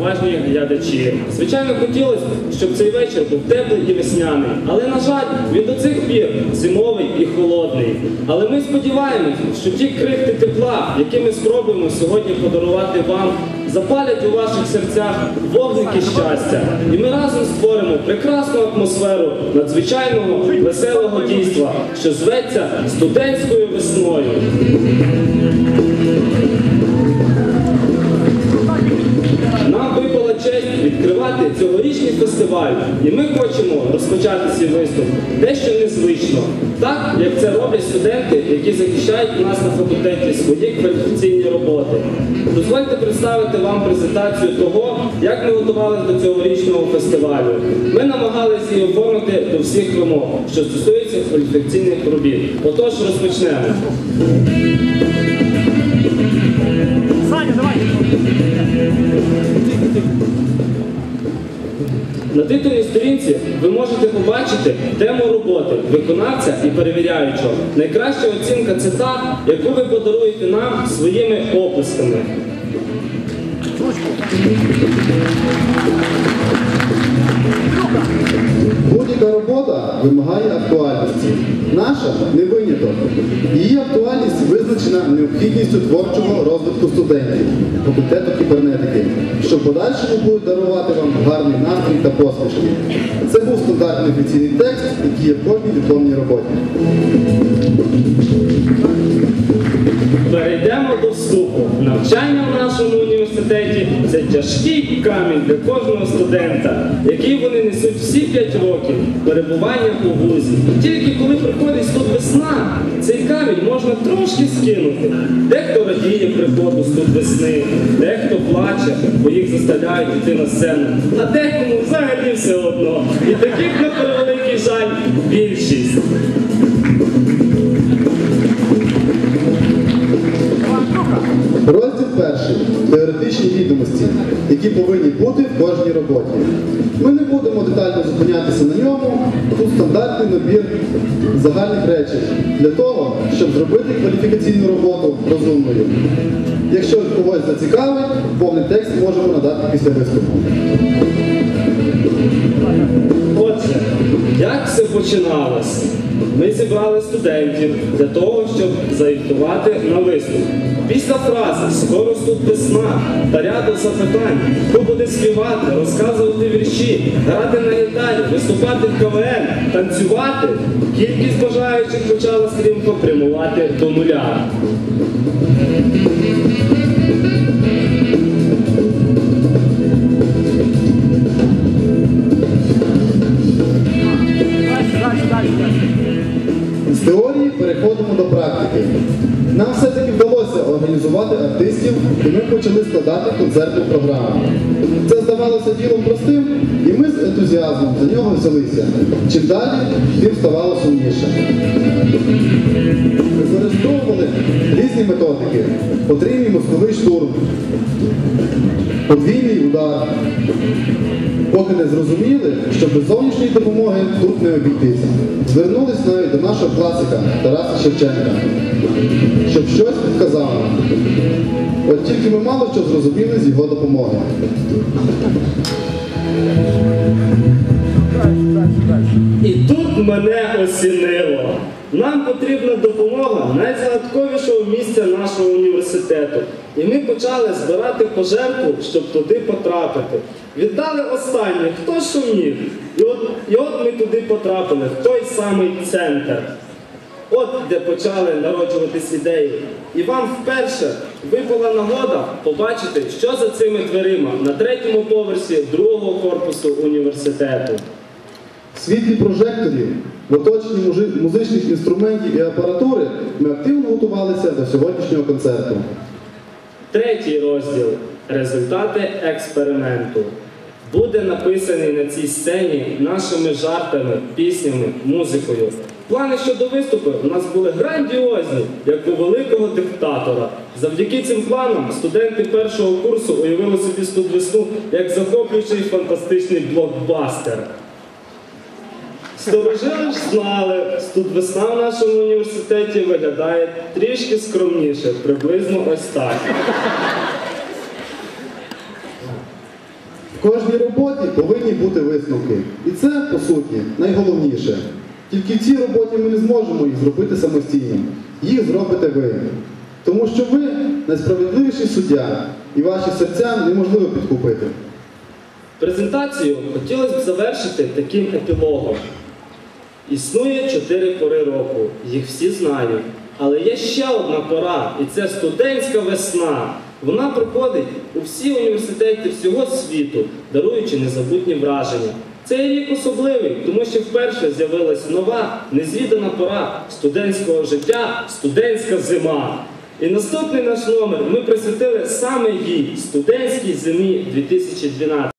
поважні глядачі. Звичайно, хотілося, щоб цей вечір був теплий і весняний, але на жаль, він до цих пір зимовий і холодний. Але ми сподіваємось, що ті крихти тепла, які ми спробуємо сьогодні подарувати вам, запалять у ваших серцях вогники щастя. І ми разом створимо прекрасну атмосферу надзвичайного веселого дійства, що зветься студентською весною. Фестиваль, і ми хочемо розпочати свій виступ дещо незвично, так як це роблять студенти, які захищають у нас на факультеті свої кваліфікаційні роботи. Дозвольте представити вам презентацію того, як ми готувалися до цьогорічного фестивалю. Ми намагалися її оформити до всіх вимог, що стосується кваліфікаційних робіт. Отож, розпочнемо. Саня, давай! На титульній сторінці ви можете побачити тему роботи, виконавця і перевіряючого. Найкраща оцінка це та, яку ви подаруєте нам своїми описками. Будь-яка робота вимагає актуальності. Наша не виняток. Її актуальність визначена необхідністю творчого розвитку студентів факультету кібернетики, що в подальшому будуть дарувати вам гарний настрій та посмішки. Це був стандартний офіційний текст, який є в кожній дипломній роботі. Перейдемо до вступу. Навчання в нашому університеті це тяжкий камінь для кожного студента, який вони несуть всі 5 років перебування у вузі. Тільки коли приходить тут весна, цей камінь можна трошки скинути. Дехто радіє приходу студ весни, дехто плаче, бо їх заставляють йти на сцену, а декому взагалі все одно. І таких, на превеликий жаль, більшість. Роботі. Ми не будемо детально зупинятися на ньому. Тут стандартний набір загальних речей для того, щоб зробити кваліфікаційну роботу розумною. Якщо когось зацікавить, повний текст можемо надати після виступу. Отже, як все починалося? Ми зібрали студентів для того, щоб заїхтувати на виступ. Після фрази Скоро тут весна та ряду запитань, хто буде співати, розказувати вірші, грати на гітарі, виступати в КВН, танцювати, кількість бажаючих почала стрімко прямувати до нуля. Артистів, і ми почали складати концертну програму. Це здавалося ділом простим, і ми з ентузіазмом за нього взялися. Чим далі, тим ставало сумніше. Використовували різні методики. Потрійний мозковий штурм, подвійний удар. Поки не зрозуміли, що без зовнішньої допомоги тут не обійтися. Звернулись навіть до нашого класика Тараса Шевченка, щоб щось підказав нам. От тільки ми мало що зрозуміли з його допомоги. І тут мене осінило. Нам потрібна допомога найзагадковішого місця нашого університету. І ми почали збирати пожертву, щоб туди потрапити. Віддали останнє, хто що міг. І от, і от ми туди потрапили, в той самий центр. От де почали народжуватись ідеї. І вам вперше випала нагода побачити, що за цими дверима на третьому поверсі другого корпусу університету. Світлі прожекторів, в оточенні музичних інструментів і апаратури ми активно готувалися до сьогоднішнього концерту. Третій розділ результати експерименту буде написаний на цій сцені нашими жартами, піснями, музикою. Плани щодо виступу у нас були грандіозні, як у великого диктатора. Завдяки цим планам студенти першого курсу уявили собі студвесну як захоплюючий фантастичний блокбастер. Сторожили ж знали, студвесна в нашому університеті виглядає трішки скромніше, приблизно ось так. В кожній роботі повинні бути висновки. І це, по суті, найголовніше. Тільки в цій роботі ми не зможемо їх зробити самостійно. Їх зробите ви. Тому що ви найсправедливіший суддя, і ваші серця неможливо підкупити. Презентацію хотілося б завершити таким епілогом. Існує чотири пори року, їх всі знають. Але є ще одна пора, і це студентська весна. Вона приходить у всі університети всього світу, даруючи незабутні враження. Цей рік особливий, тому що вперше з'явилася нова, незвідана пора студентського життя, студентська зима. І наступний наш номер ми присвятили саме їй студентській зимі 2012.